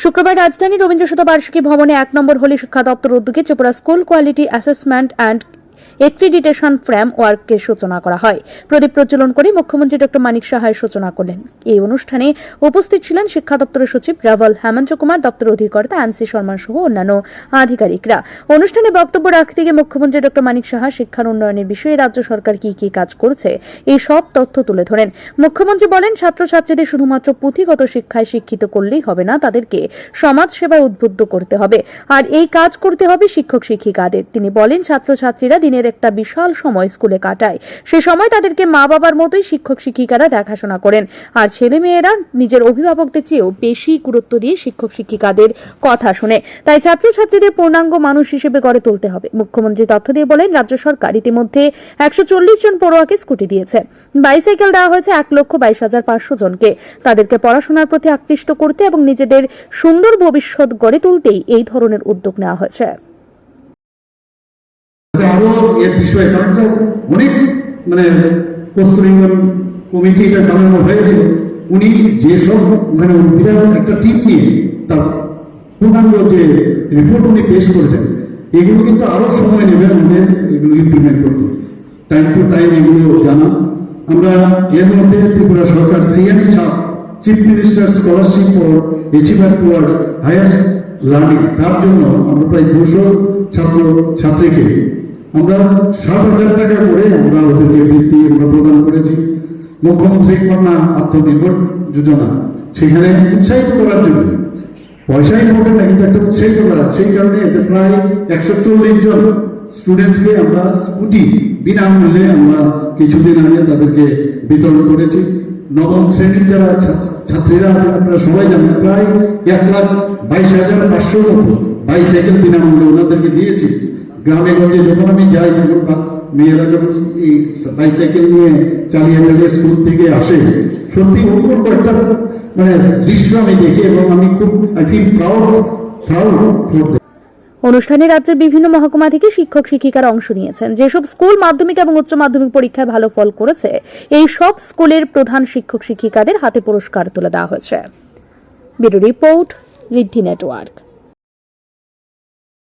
শুক্রবার রাজধানী রবীন্দ্র শতবার্ষিকী ভবনে এক নম্বর হলি শিক্ষা দপ্তর উদ্যোগে Tripura school quality assessment and ওয়ার্কের সূচনা করা হয়। প্রদীপ প্রজ্বলন করে মুখ্যমন্ত্রী ডক্টর মানিক সাহায় সূচনা করলেন। এই অনুষ্ঠানে উপস্থিত ছিলেন শিক্ষা দপ্তরের সচিব হেমন্ত কুমার দপ্তর অধিকর্তা শর্মা সহ অন্যান্য আধিকারিকরা। অনুষ্ঠানে বক্তব্য রাখতে গিয়ে মুখ্যমন্ত্রী ডক্টর মানিক সাহা শিক্ষার উন্নয়নের বিষয়ে রাজ্য সরকার কি কি কাজ করছে, এই সব তথ্য তুলে ধরেন। মুখ্যমন্ত্রী বলেন, ছাত্রছাত্রীদের শুধুমাত্র পুঁথিগত শিক্ষায় শিক্ষিত করলেই হবে না, তাদেরকে সমাজ সেবায় উদ্বুদ্ধ করতে হবে। আর এই কাজ করতে হবে শিক্ষক শিক্ষিকাদের তিনি বলেন, ছাত্রছাত্রীরা দিনের একটা বিশাল সময় স্কুলে কাটায়। সে সময় তাদেরকে মা বাবার মতোই শিক্ষক শিক্ষিকারা দেখাশোনা করেন। আর ছেলে মেয়েরা নিজের অভিভাবকদের চেয়েও বেশি গুরুত্ব দিয়ে শিক্ষক শিক্ষিকাদের কথা শুনে। তাই ছাত্রছাত্রীদের পূর্ণাঙ্গ মানুষ হিসেবে গড়ে তুলতে হবে। মুখ্যমন্ত্রী তথ্য দিয়ে বলেন, রাজ্য সরকার ইতিমধ্যে একশো চল্লিশ জন পড়ুয়াকে স্কুটি দিয়েছে। বাইসাইকেল দেওয়া হয়েছে এক লক্ষ বাইশ হাজার পাঁচশো জনকে। তাদেরকে পড়াশোনার প্রতি আকৃষ্ট করতে এবং নিজেদের সুন্দর ভবিষ্যৎ গড়ে তুলতেই এই ধরনের উদ্যোগ নেওয়া হয়েছে। এর বিষয়ে কারণ তো অনেক মানে কস্তুরীগণ কমিটি এটা বানানো হয়েছে। উনি যেসব মানে বিরাট একটা টিম নিয়ে তার পূর্ণাঙ্গ যে রিপোর্ট উনি পেশ করেছেন, এগুলো কিন্তু আরও সময় নেবে আমাদের এগুলো ইমপ্লিমেন্ট করতে। টাইম টু টাইম এগুলো জানা। আমরা এর মধ্যে ত্রিপুরা সরকার CM chief minister scholarship for achievement towards higher learning তার জন্য আমরা প্রায় দুশো ছাত্র, ছাত্রীকে আমরা ষাট হাজার টাকা করে আমরা ওদেরকে বৃত্তি আমরা প্রদান করেছি। মুখ্যমন্ত্রী কন্যা আত্মনির্ভর যোজনা, সেখানে উৎসাহিত করার জন্য। পয়সাই ইম্পর্টেন্ট না, কিন্তু একটা উৎসাহিত করা। সেই কারণে এতে প্রায় একশো চল্লিশ জন স্টুডেন্টসকে আমরা স্কুটি বিনামূল্যে আমরা কিছুদিন আগে তাদেরকে বিতরণ করেছি। নবম শ্রেণির যারা ছাত্র- ছাত্রীরা আছে, আপনারা সবাই জানেন, প্রায় এক লাখ বাইশ হাজার পাঁচশো মতো বাইসাইকেল বিনামূল্যে ওনাদেরকে দিয়েছি। গ্রামে গঞ্জে যখন আমি যাই যখন মেয়েরা যখন এই বাইসাইকেল নিয়ে চালিয়ে চালিয়ে স্কুল থেকে আসে, সত্যি অপূর্ব একটা মানে দৃশ্য আমি দেখি এবং আমি খুব I feel proud proud for অনুষ্ঠানে রাজ্যের বিভিন্ন মহকুমা থেকে শিক্ষক শিক্ষিকারা অংশ নিয়েছেন। যেসব স্কুল মাধ্যমিক এবং উচ্চ মাধ্যমিক পরীক্ষায় ভালো ফল করেছে, এই সব স্কুলের প্রধান শিক্ষক শিক্ষিকাদের হাতে পুরস্কার তুলে দেওয়া হয়েছে। Report network.